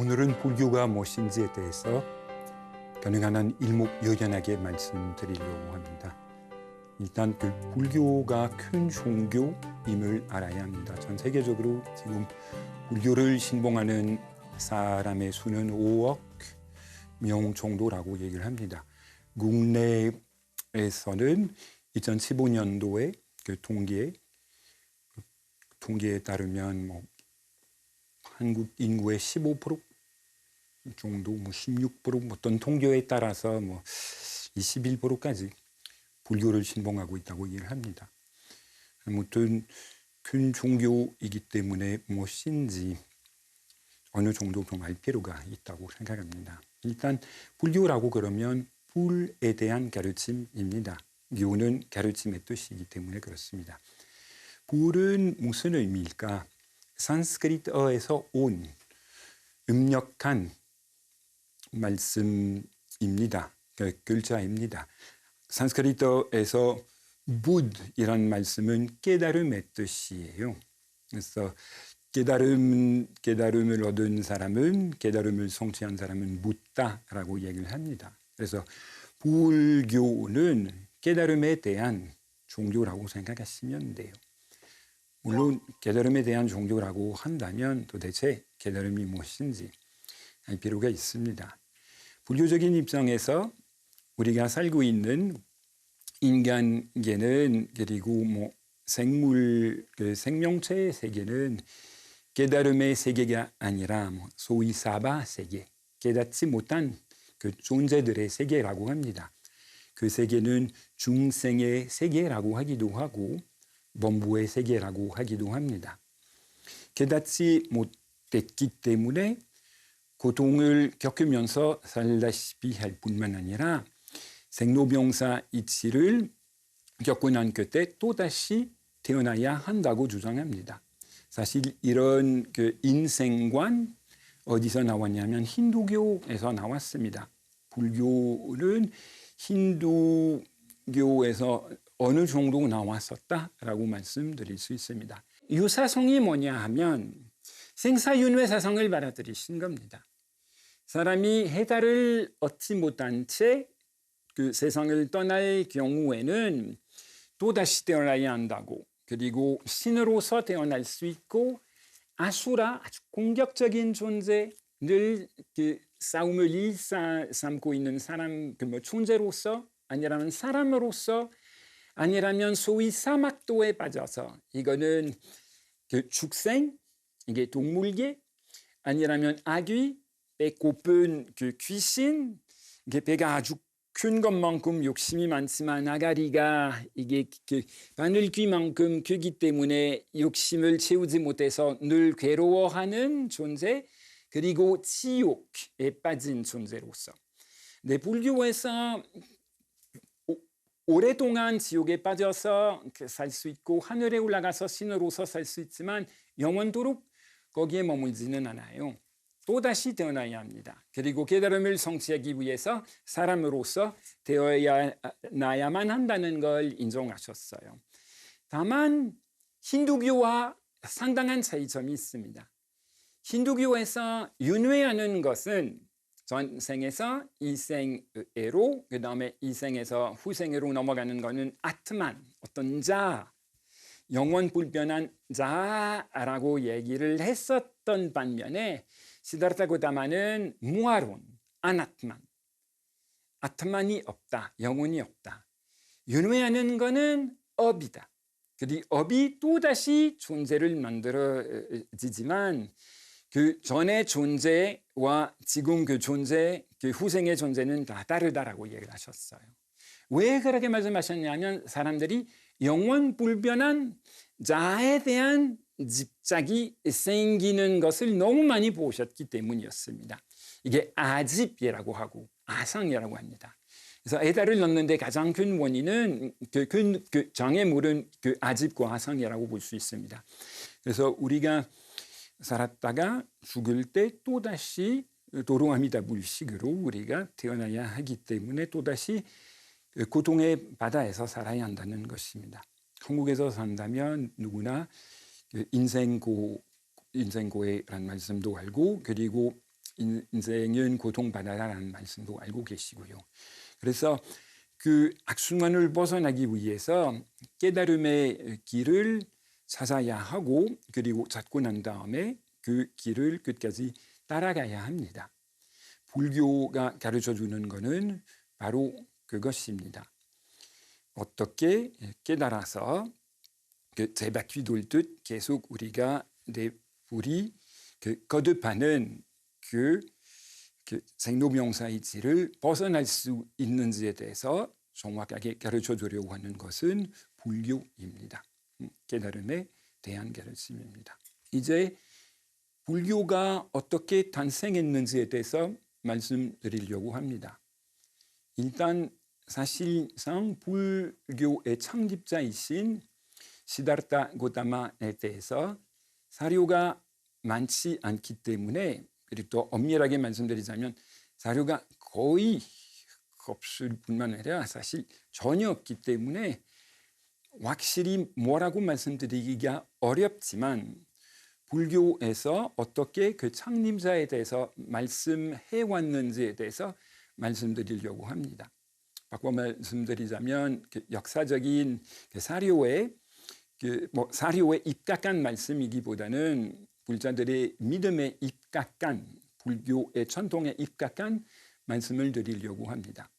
오늘은 불교가 무엇인지에 대해서 가능한 한 일목요연하게 말씀드리려고 합니다. 일단 그 불교가 큰 종교임을 알아야 합니다. 전 세계적으로 지금 불교를 신봉하는 사람의 수는 5억 명 정도라고 얘기를 합니다. 국내에서는 2015년도에 그 통계 통계에 따르면 뭐 한국 인구의 15% 정도, 뭐 16%, 어떤 통계에 따라서 뭐 21%까지 불교를 신봉하고 있다고 얘기를 합니다. 아무튼 큰 종교이기 때문에 무엇인지 어느 정도 좀 알 필요가 있다고 생각합니다. 일단 불교라고 그러면 불에 대한 가르침입니다. 교는 가르침의 뜻이기 때문에 그렇습니다. 불은 무슨 의미일까? 산스크리트어에서 온 음력한 말씀입니다. 그 글자입니다. 산스크리트어에서 bud이란 말씀은 깨달음의 뜻이에요. 그래서 깨달음 깨달음을 얻은 사람은 깨달음을 성취한 사람은 묻다라고 얘기를 합니다. 그래서 불교는 깨달음에 대한 종교라고 생각하시면 돼요. 물론 깨달음에 대한 종교라고 한다면 도대체 깨달음이 무엇인지 알 필요가 있습니다. 불교적인 입장에서 우리가 살고 있는 인간계는 그리고 뭐 생물 그 생명체의 세계는 깨달음의 세계가 아니라 뭐 소위 사바 세계 깨닫지 못한 그 존재들의 세계라고 합니다. 그 세계는 중생의 세계라고 하기도 하고 범부의 세계라고 하기도 합니다. 깨닫지 못했기 때문에 고통을 겪으면서 살다시피 할 뿐만 아니라 생로병사 이치를 겪고 난 끝에 또다시 태어나야 한다고 주장합니다. 사실 이런 그 인생관 어디서 나왔냐면 힌두교에서 나왔습니다. 불교는 힌두교에서 어느 정도 나왔었다라고 말씀드릴 수 있습니다. 유사성이 뭐냐 하면 생사윤회 사상을 받아들이신 겁니다. 사람이 해달을 얻지 못한 채 그 세상을 떠날 경우에는 또다시 태어나야 한다고. 그리고 신으로서 태어날 수 있고 아수라 아주 공격적인 존재 늘그 싸움을 일삼고 있는 사람 그뭐 존재로서 아니라면 사람으로서 아니라면 소위 사막도에 빠져서 이거는 그 축생 이게 동물계 아니라면 아귀 배고픈 그 귀신 이게 배가 아주 큰 것만큼 욕심이 많지만 아가리가 이게 그 바늘귀만큼 크기 때문에 욕심을 채우지 못해서 늘 괴로워하는 존재 그리고 지옥에 빠진 존재로서 내 불교에서 오랫동안 지옥에 빠져서 살 수 있고 하늘에 올라가서 신으로서 살 수 있지만 영원토록 거기에 머물지는 않아요. 또다시 태어나야 합니다. 그리고 깨달음을 성취하기 위해서 사람으로서 되어야만 한다는 걸 인정하셨어요. 다만 힌두교와 상당한 차이점이 있습니다. 힌두교에서 윤회하는 것은 전생에서 이생애로 그 다음에 이생에서 후생으로 넘어가는 것은 아트만 어떤 자 영원 불변한 자라고 얘기를 했었던 반면에 시다르타 고다마는 무아론 아나트만. 아트만이 없다 영혼이 없다. 윤회하는 것은 업이다. 그리고 업이 또다시 존재를 만들어지지만 그 전의 존재와 지금 그 존재, 그 후생의 존재는 다 다르다라고 얘기를 하셨어요. 왜 그렇게 말씀하셨냐면 사람들이 영원 불변한 자에 대한 집착이 생기는 것을 너무 많이 보셨기 때문이었습니다. 이게 아집이라고 하고 아상이라고 합니다. 그래서 에다를 넣는데 가장 큰 원인은 그, 그, 그 장애물은 그 아집과 아상이라고 볼 수 있습니다. 그래서 우리가 살았다가 죽을 때 또다시 도로아미다 불식으로 우리가 태어나야 하기 때문에 또다시 고통의 바다에서 살아야 한다는 것입니다. 한국에서 산다면 누구나 인생고, 인생고해라는 말씀도 알고 그리고 인- 인생은 고통받아라라는 말씀도 알고 계시고요. 그래서 그 악순환을 벗어나기 위해서 깨달음의 길을 찾아야 하고 그리고 찾고 난 다음에 그 길을 끝까지 따라가야 합니다. 불교가 가르쳐 주는 것은 바로 그것입니다. 어떻게 깨달아서 그 제바퀴 돌 듯 계속 우리가 내 불이 그 거듭하는 그, 그 질을 벗어날 수 있는지에 대해서 정확하게 가르쳐 주려고 하는 것은 불교입니다. 음, 깨달음에 대한 가르침입니다. 이제 불교가 어떻게 탄생했는지에 대해서 말씀드리려고 합니다. 일단 사실상 불교의 창립자이신 시다르타 고타마에 대해서 사료가 많지 않기 때문에 그리고 또 엄밀하게 말씀드리자면 사료가 거의 없을 뿐만 아니라 사실 전혀 없기 때문에 확실히 뭐라고 말씀드리기가 어렵지만 불교에서 어떻게 그 창림자에 대해서 말씀해 왔는지에 대해서 말씀드리려고 합니다. 바꿔 말씀드리자면 그 역사적인 그 사료의 그 뭐 사료에 입각한 말씀이기보다는 불자들의 믿음에 입각한 불교의 전통에 입각한 말씀을 드리려고 합니다.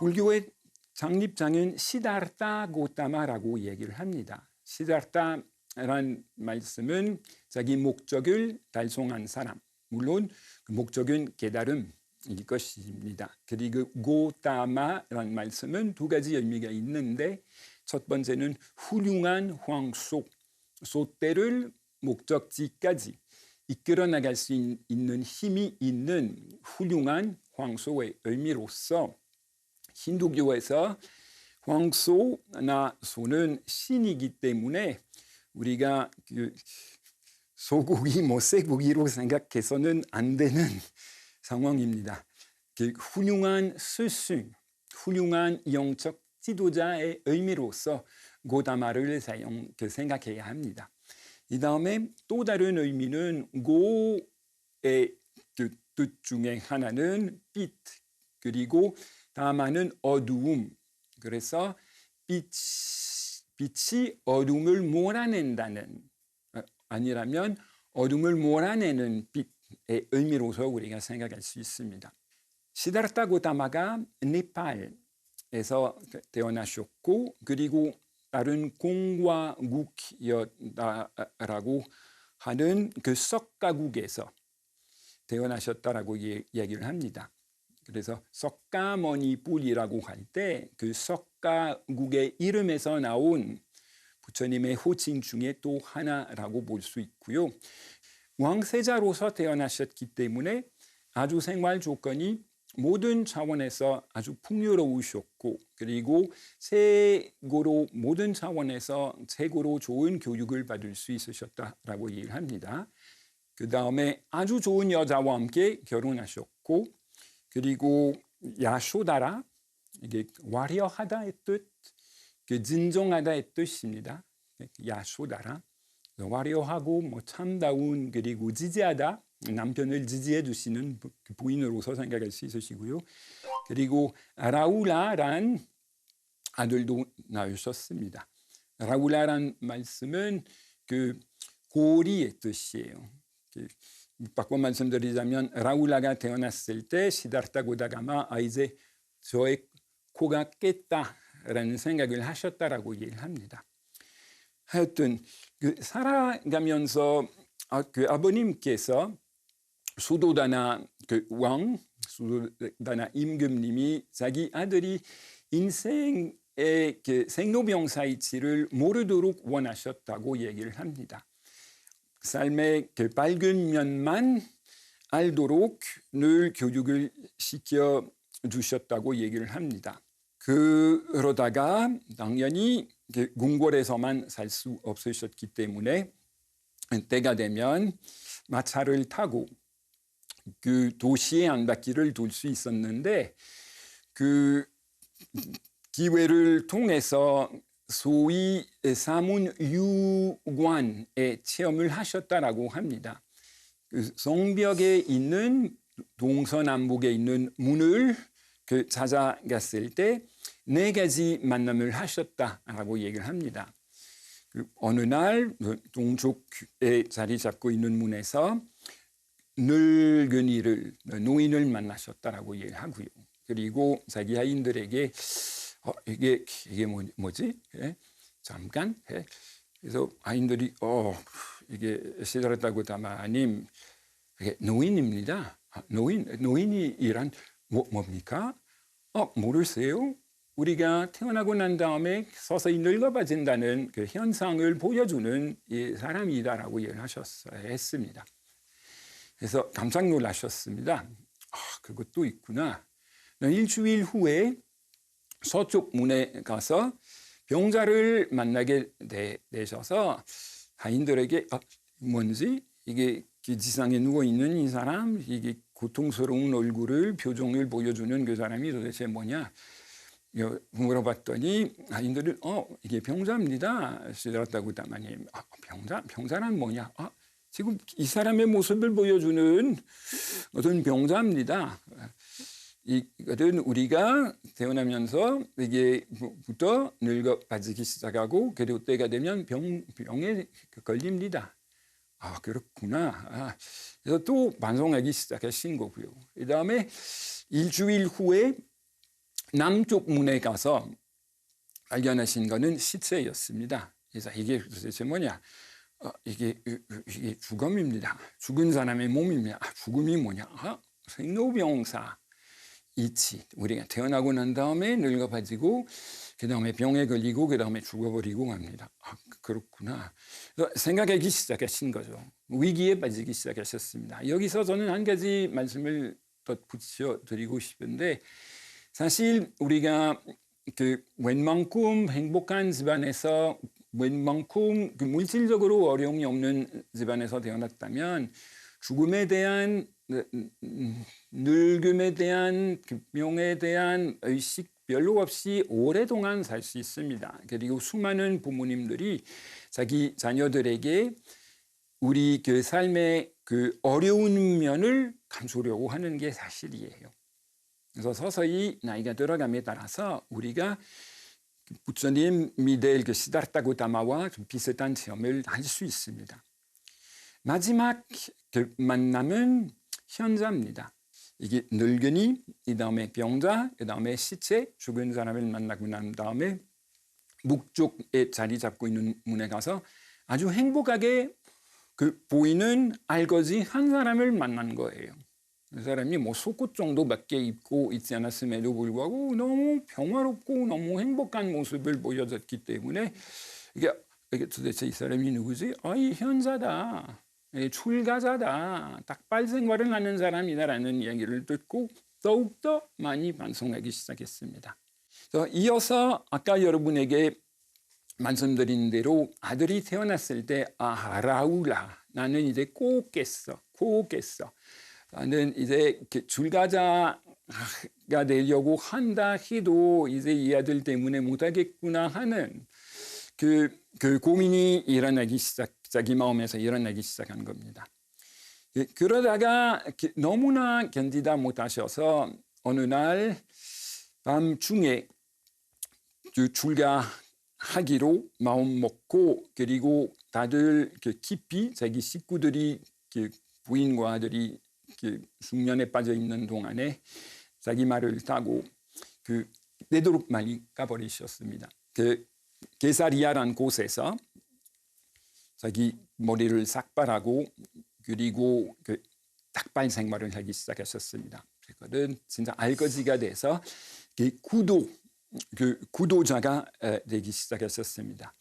불교의 창립자는 시다르타 고타마라고 얘기를 합니다. 시다르타란 말씀은 자기 목적을 달성한 사람, 물론 그 목적은 깨달음일 것입니다. 그리고 고타마란 말씀은 두 가지 의미가 있는데 첫 번째는 훌륭한 황소, 소떼를 목적지까지 이끌어 나갈 수 있는 힘이 있는 훌륭한 황소의 의미로서 힌두교에서 황소나 소는 신이기 때문에 우리가 그 소고기, 뭐 쇠고기로 생각해서는 안 되는 상황입니다. 그 훌륭한 스승, 훌륭한 영적 지도자의 의미로서 고다마를 사용 그 생각해야 합니다. 이 다음에 또 다른 의미는 고의 그뜻 중에 하나는 빛 그리고 다마는 어두움. 그래서 빛, 빛이 어둠을 몰아낸다는 어, 아니라면 어둠을 몰아내는 빛의 의미로서 우리가 생각할 수 있습니다. 시다르타 고타마가 네팔 에서 태어나셨고 그리고 다른 공화국이었다라고 하는 그 석가국에서 태어나셨다라고 얘기를 합니다. 그래서 석가모니뿔이라고 할 때 그 석가국의 이름에서 나온 부처님의 호칭 중에 또 하나라고 볼 수 있고요. 왕세자로서 태어나셨기 때문에 아주 생활 조건이 모든 차원에서 아주 풍요로우셨고 그리고 최고로 모든 차원에서 최고로 좋은 교육을 받을 수 있으셨다라고 얘기를 합니다. 그 다음에 아주 좋은 여자와 함께 결혼하셨고 그리고 야쇼다라 이게 와려하다의 뜻, 그 진정하다의 뜻입니다. 야쇼다라 와려하고 뭐 참다운 그리고 지지하다 남편을 지지해 주시는 부인으로서 생각할 수 있으시고요. 그리고 라울라란 아들도 낳으셨습니다. 라울라란 말씀은 그 고리의 뜻이에요. 바꿔 말씀드리자면 라울라가 태어났을 때 시다르타 고다가마 아 이제 저의 코가 깼다라는 생각을 하셨다라고 얘기를 합니다. 하여튼 그 살아가면서 아, 그 아버님께서 수도다나 그 왕, 수도다나 임금님이 자기 아들이 인생의 그 생로병사의 질을 모르도록 원하셨다고 얘기를 합니다. 삶의 그 밝은 면만 알도록 늘 교육을 시켜 주셨다고 얘기를 합니다. 그러다가 당연히 그 궁궐에서만 살 수 없으셨기 때문에 때가 되면 마차를 타고 그 도시의 한 바퀴를 돌 수 있었는데 그 기회를 통해서 소위 사문 유관의 체험을 하셨다라고 합니다. 그 성벽에 있는 동서남북에 있는 문을 그 찾아갔을 때 네 가지 만남을 하셨다라고 얘기를 합니다. 그 어느 날 동쪽에 자리 잡고 있는 문에서 늙은이를 노인을 만나셨다라고 얘기하고요. 그리고 자기 하인들에게 어, 이게 이게 뭐, 뭐지? 예? 잠깐. 예? 그래서 아인들이 어 이게 시달렸다고 다마님 이게 노인입니다. 아, 노인 노인이란 뭐, 뭡니까? 어 모르세요? 우리가 태어나고 난 다음에 서서히 늙어봐진다는 그 현상을 보여주는 이 사람이다라고 얘기를 하셨어야 했습니다. 그래서 깜짝 놀라셨습니다. 아, 그것도 있구나. 일주일 후에 서쪽 문에 가서 병자를 만나게 되, 되셔서 하인들에게 아, 뭔지 이게 지상에 누워 있는 이 사람 이게 고통스러운 얼굴을 표정을 보여주는 그 사람이 도대체 뭐냐 물어봤더니 하인들은 어 이게 병자입니다 시달았다고 다마님 아, 병자 병자란 뭐냐 아, 지금 이 사람의 모습을 보여주는 어떤 병자입니다. 이것은 우리가 태어나면서 이게부터 늙어 빠지기 시작하고 그리고 때가 되면 병, 병에 걸립니다. 아 그렇구나. 아, 그래서 또 반성하기 시작하신 거고요. 그 다음에 일주일 후에 남쪽 문에 가서 발견하신 거는 시체였습니다. 그래서 이게 도대체 뭐냐? 어, 이게 이게 죽음입니다. 죽은 사람의 몸입니다. 아, 죽음이 뭐냐? 아, 생로병사. 이치 우리가 태어나고 난 다음에 늙어가지고 그 다음에 병에 걸리고 그 다음에 죽어버리고 합니다. 아, 그렇구나. 생각하기 시작하신 거죠. 위기에 빠지기 시작하셨습니다. 여기서 저는 한 가지 말씀을 덧붙여 드리고 싶은데 사실 우리가 그 웬만큼 행복한 집안에서 웬만큼 그 물질적으로 어려움이 없는 집안에서 태어났다면 죽음에 대한 늙음에 대한 병에 대한 의식 별로 없이 오랫동안 살 수 있습니다. 그리고 수많은 부모님들이 자기 자녀들에게 우리 그 삶의 그 어려운 면을 감수려고 하는 게 사실이에요. 그래서 서서히 나이가 들어감에 따라서 우리가 부처님이 될그 시다르타 고 타마와 비슷한 체험을 할 수 있습니다. 마지막 그 만남은 현자입니다. 이게 늙은이, 이 다음에 병자, 그 다음에 시체, 죽은 사람을 만나고 난 다음에 북쪽에 자리 잡고 있는 문에 가서 아주 행복하게 그 보이는 알거지 한 사람을 만난 거예요. 그 사람이 뭐 속옷 정도밖에 입고 있지 않았음에도 불구하고 너무 평화롭고 너무 행복한 모습을 보여줬기 때문에 이게, 이게 도대체 이 사람이 누구지? 아, 이 현자다. 출가자다. 닭발 생활을 하는 사람이다라는 이야기를 듣고 더욱더 많이 반성하기 시작했습니다. 이어서 아까 여러분에게 말씀드린 대로 아들이 태어났을 때 아, 라울라 나는 이제 꼭 깼어. 꼭 깼어. 나는 이제 줄가자가 되려고 한다 해도 이제 이 아들 때문에 못하겠구나 하는 그, 그 고민이 일어나기 시작, 자기 마음에서 일어나기 시작한 겁니다. 예, 그러다가 너무나 견디다 못하셔서 어느 날 밤중에 그 출가하기로 마음 먹고 그리고 다들 그 깊이 자기 식구들이 그 부인과 아들이 그 숙면에 빠져 있는 동안에 자기 말을 타고 그 내도록 많이 가버리셨습니다. 그 게사리아란 곳에서 자기 머리를 삭발하고 그리고 그 닭발 생활을 하기 시작하셨습니다. 그거는 진짜 알거지가 돼서 그 구도 그 구도자가 되기 시작하셨습니다.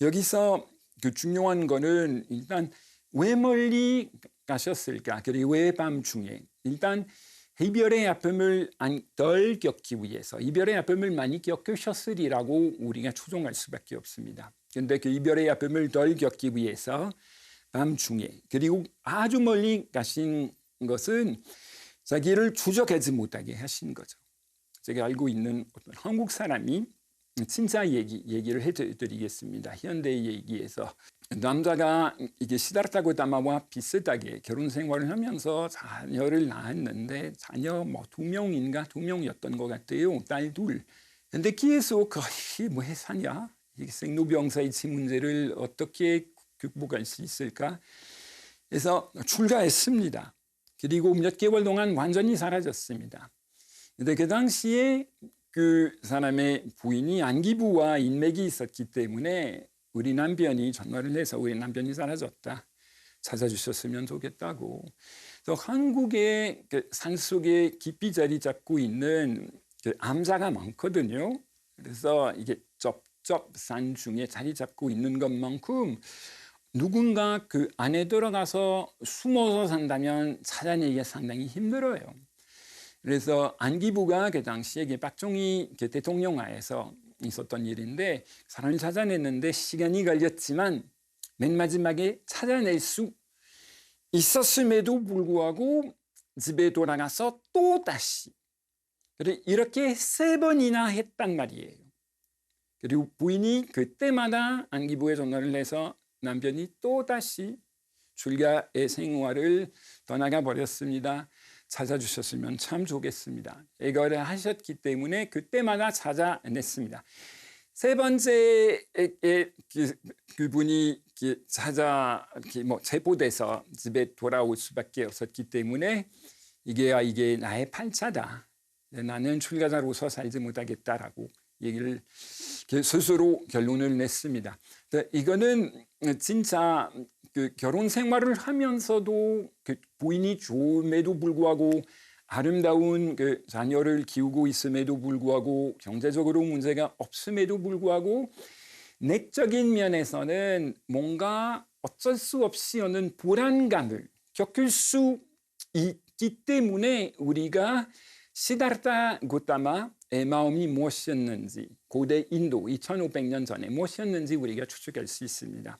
여기서 그 중요한 거는 일단 왜 멀리 가셨을까? 그리고 왜 밤중에? 일단 이별의 아픔을 덜 겪기 위해서 이별의 아픔을 많이 겪으셨으리라고 우리가 추정할 수밖에 없습니다. 그런데 그 이별의 아픔을 덜 겪기 위해서 밤중에 그리고 아주 멀리 가신 것은 자기를 추적하지 못하게 하신 거죠. 제가 알고 있는 어떤 한국 사람이 진짜 얘기 얘기를 해드리겠습니다. 현대 얘기에서 남자가 이게 시다르타 고다마와 비슷하게 결혼 생활을 하면서 자녀를 낳았는데 자녀 뭐 두 명인가 두 명이었던 것 같아요. 딸 둘. 근데 계속 거의 뭐 해사냐? 이 생로병사이치 문제를 어떻게 극복할 수 있을까? 그래서 출가했습니다. 그리고 몇 개월 동안 완전히 사라졌습니다. 근데 그 당시에 그 사람의 부인이 안기부와 인맥이 있었기 때문에 우리 남편이 전화를 해서 우리 남편이 사라졌다. 찾아주셨으면 좋겠다고. 그래서 한국의 그 산속에 깊이 자리 잡고 있는 그 암자가 많거든요. 그래서 이게 쩝쩝산 중에 자리 잡고 있는 것만큼 누군가 그 안에 들어가서 숨어서 산다면 찾아내기가 상당히 힘들어요. 그래서 안기부가 그 당시에 그 박정희 그 대통령 하에서 있었던 일인데 사람을 찾아냈는데 시간이 걸렸지만 맨 마지막에 찾아낼 수 있었음에도 불구하고 집에 돌아가서 또 다시 이렇게 세 번이나 했단 말이에요. 그리고 부인이 그때마다 안기부에 전화를 해서 남편이 또 다시 출가의 생활을 떠나가 버렸습니다. 찾아주셨으면 참 좋겠습니다. 이거를 하셨기 때문에 그때마다 찾아냈습니다. 세 번째 그, 그분이 찾아 뭐 체포돼서 집에 돌아올 수밖에 없었기 때문에 이게 아, 이게 나의 판차다. 나는 출가자로서 살지 못하겠다라고 얘기를 스스로 결론을 냈습니다. 이거는 진짜 그 결혼 생활을 하면서도 그 부인이 좋음에도 불구하고 아름다운 그 자녀를 키우고 있음에도 불구하고 경제적으로 문제가 없음에도 불구하고 내적인 면에서는 뭔가 어쩔 수 없이 오는 불안감을 겪을 수 있기 때문에 우리가 시다르타 고타마의 마음이 무엇이었는지 고대 인도 2500년 전에 무엇이었는지 우리가 추측할 수 있습니다.